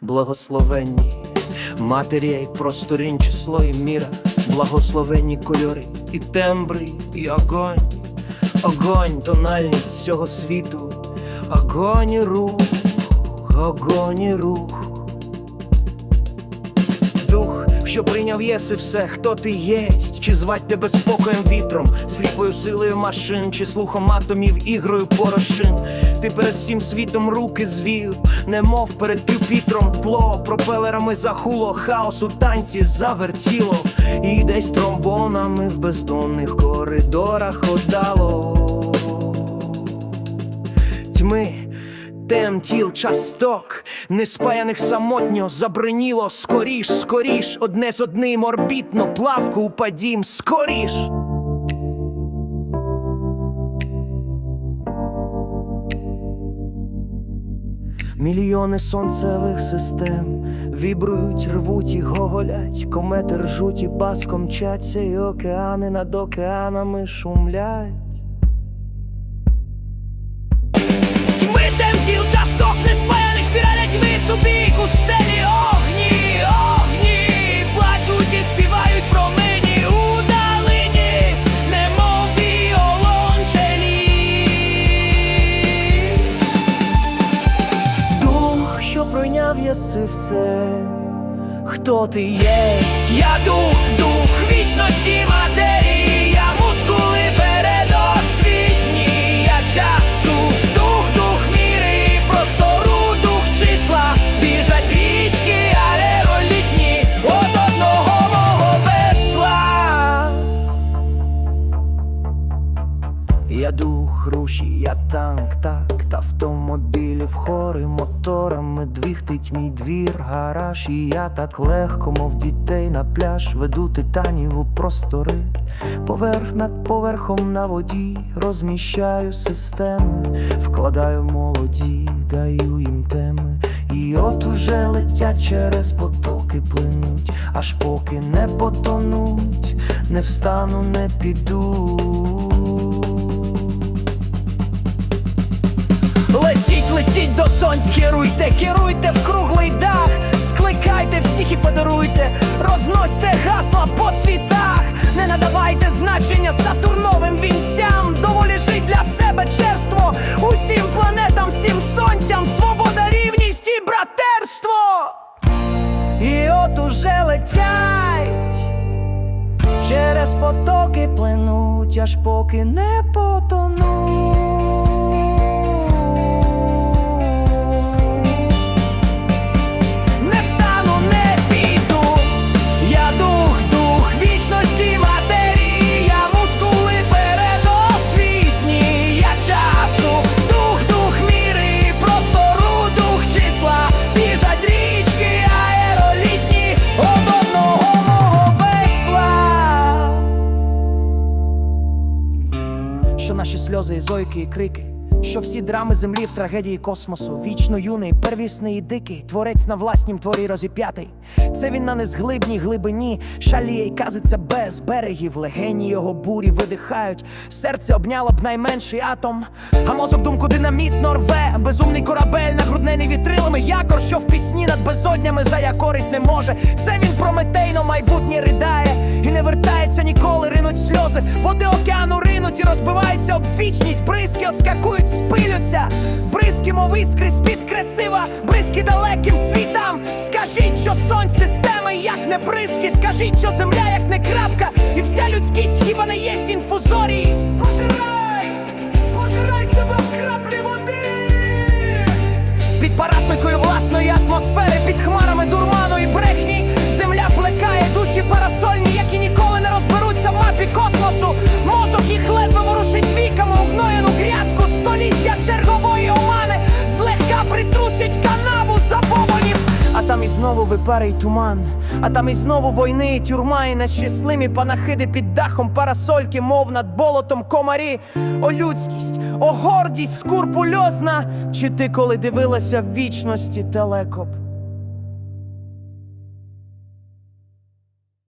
благословенні, матерія й просторінь, число і міра, благословенні кольори, і тембри, і огонь, огонь, тональність цього світу, огонь і рух, огонь і рух. Що прийняв єси все, хто ти єсть, чи звать тебе спокоєм вітром, сліпою силою машин, чи слухом атомів, ігрою порошин. Ти перед всім світом руки звів, немов перед півпітром тло, пропелерами захуло, хаос у танці завертіло, і десь тромбонами в бездонних коридорах одало. Тьми, тем тіл часток, неспаяних самотньо забриніло, скоріш, скоріш, одне з одним орбітно, плавку упадім, скоріш. Мільйони сонцевих систем вібрують, рвуть і гоголять, комети ржуть і баском мчаться, і океани над океанами шумлять. Єси все, хто ти єсть? Я дух, дух вічності матерії, я мускули передосвітні, я часу, дух, дух міри, простору, дух числа, біжать річки аеролітні от одного мого весла. Я дух руші, я танк, такт автомобілів, хори моторами двігтить мій двір, гараж, і я так легко, мов дітей на пляж, веду титанів у простори, поверх над поверхом на воді, розміщаю системи, вкладаю молоді, даю їм теми. І от уже летять через потоки плинуть, аж поки не потонуть, не встану, не піду. Летіть до сонць, керуйте, керуйте в круглий дах, скликайте всіх і федеруйте, розносьте гасла по світах, не надавайте значення сатурновим вінцям, доволі жить для себе черство, усім планетам, всім сонцям, свобода, рівність і братерство. І от уже летять, через потоки плинуть, аж поки не потонуть. Сльози і зойки і крики, що всі драми землі в трагедії космосу, вічно юний, первісний і дикий, творець на власнім творі розіп'ятий. Це він на незглибній глибині, шаліє й казиться без берегів, легені його бурі видихають. Серце обняло б найменший атом, а мозок думку динамітно рве. Безумний корабель нагруднений вітрилами, якор, що в пісні над безоднями заякорить не може. Це він прометейно майбутнє ридає і не вертається ніколи, ринуть сльози. Води океану ринуть і розбиваються об вічність. Бризки отскакують. Іскри з-під красива, бризки далеким світам. Скажіть, що сонь системи, як не бризки. Скажіть, що земля, як не крапка, і вся людськість хіба не єсть інфузорії. Пожирай, пожирай себе в краплі води. Під парасолькою власної атмосфери, під хмарами дурману і брехні. Земля плекає душі парасольні, які ніколи не розберуться в мапі космосу. І туман, а там і знову войни, і тюрма, і нещасливі панахиди під дахом парасольки, мов над болотом комарі. О людськість, о гордість скурпульозна. Чи ти коли дивилася в вічності телекоп?